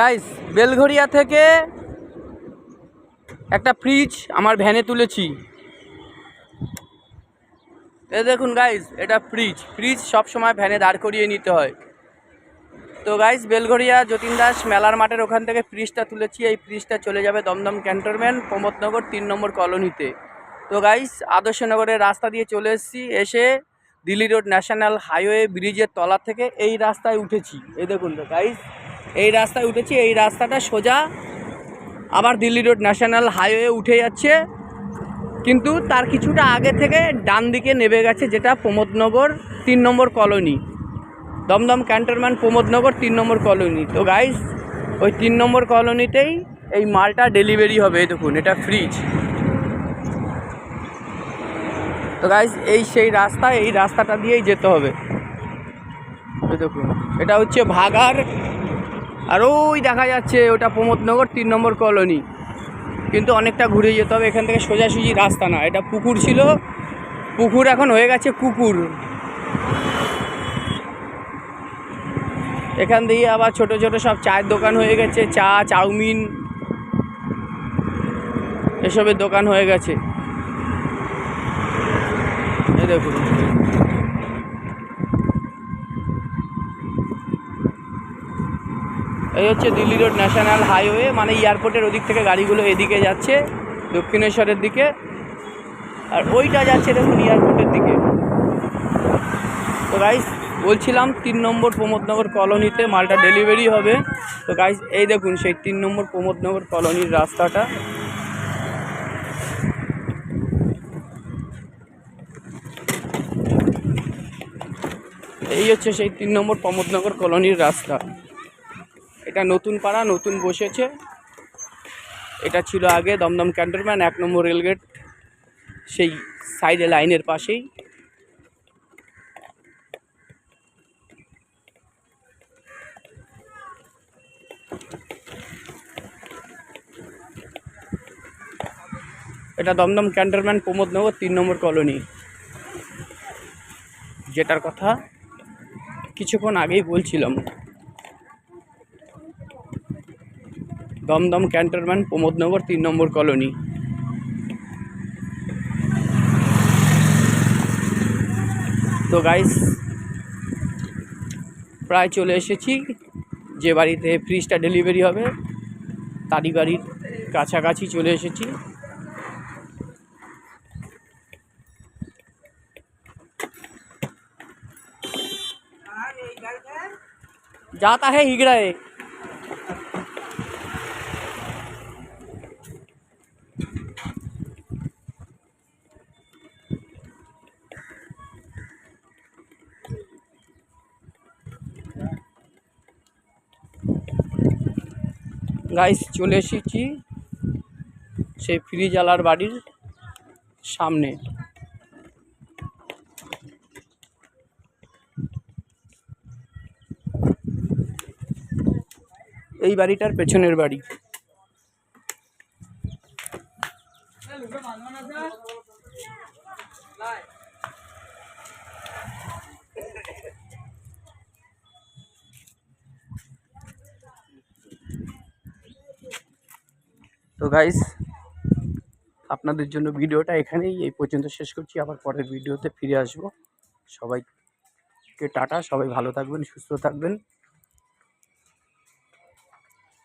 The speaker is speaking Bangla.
গাইস বেলঘরিয়া থেকে একটা ফ্রিজ আমার ভ্যানে তুলেছি। এ দেখুন গাইস এটা ফ্রিজ ফ্রিজ সব সময় ভ্যানে দাঁড় করিয়ে নিতে হয়। তো গাইস বেলঘরিয়া যতীন দাস মেলার মাঠের ওখান থেকে ফ্রিজটা তুলেছি। এই ফ্রিজটা চলে যাবে দমদম ক্যান্টনমেন্ট প্রমোদনগর তিন নম্বর কলোনিতে তো গাইস আদর্শনগরের রাস্তা দিয়ে চলে এসেছি। এসে দিল্লি রোড ন্যাশনাল হাইওয়ে ব্রিজের তলা থেকে এই রাস্তায় উঠেছি। এই দেখুন গাইস এই রাস্তায় উঠেছি, এই রাস্তাটা সোজা। আবার দিল্লি রোড ন্যাশনাল হাইওয়ে উঠে যাচ্ছে। কিন্তু তার কিছুটা আগে থেকে ডান দিকে নেমে গেছে যেটা প্রমোদনগর তিন নম্বর কলোনি। দমদম ক্যান্টনমেন্ট প্রমোদনগর তিন নম্বর কলোনি। তো গাইস ওই তিন নম্বর কলোনিতেই এই মালটা ডেলিভারি হবে দেখুন, এটা ফ্রিজ তো গাইস এই সেই রাস্তা, এই রাস্তাটা দিয়েই যেতে হবে। দেখুন, এটা হচ্ছে ভাগার আর ওই দেখা যাচ্ছে ওটা প্রমোদনগর তিন নম্বর কলোনি। কিন্তু অনেকটা ঘুরে যেতে হবে, এখান থেকে সোজাসুজি রাস্তা না। এটা পুকুর ছিল, পুকুর এখন হয়ে গেছে কুকুর। এখান দিয়ে আবার ছোট ছোট সব চায়ের দোকান হয়ে গেছে, চা, চাউমিন, এসবের দোকান হয়ে গেছে। দেখুন। এই হচ্ছে দিল্লি রোড ন্যাশনাল হাইওয়ে মানে এয়ারপোর্টের ওদিক থেকে গাড়িগুলো এদিকে যাচ্ছে, দক্ষিণেশ্বরের দিকে। আর ওইটা যাচ্ছে দেখুন এয়ারপোর্টের দিকে। তো গাইস বলছিলাম তিন নম্বর প্রমোদনগর কলোনিতে মালটা ডেলিভারি হবে। তো গাইস এই দেখুন সেই তিন নম্বর প্রমোদনগর কলোনির রাস্তাটা। এই হচ্ছে সেই তিন নম্বর প্রমোদনগর কলোনির রাস্তা। এটা নতুন পাড়া, নতুন বসেছে। এটা ছিল আগে দমদম ক্যান্টনম্যান এক নম্বর রেলগেট। সেই সাইডে লাইনের পাশেই। এটা দমদম ক্যান্টনম্যান প্রমোদনগর তিন নম্বর কলোনি। যেটার কথা কিছুক্ষণ আগেই বলছিলাম। দমদম ক্যান্টনমেন্ট প্রমোদনগর তিন নম্বর কলোনি তো গাইস প্রায় চলে এসেছি যে বাড়িতে ফ্রিজটা ডেলিভারি হবে তারই বাড়ির কাছাকাছি চলে এসেছি जाता है हिगड़ा है গাইস চলে এসেছি সেই ফ্রিজালার বাড়ির সামনে। এই বাড়িটার পেছনের বাড়ি। তো গাইস আপনাদের জন্য ভিডিওটা এখানেই এই পর্যন্ত শেষ করছি। আবার পরের ভিডিওতে ফিরে আসব। সবাইকে টাটা, সবাই ভালো থাকবেন, সুস্থ থাকবেন।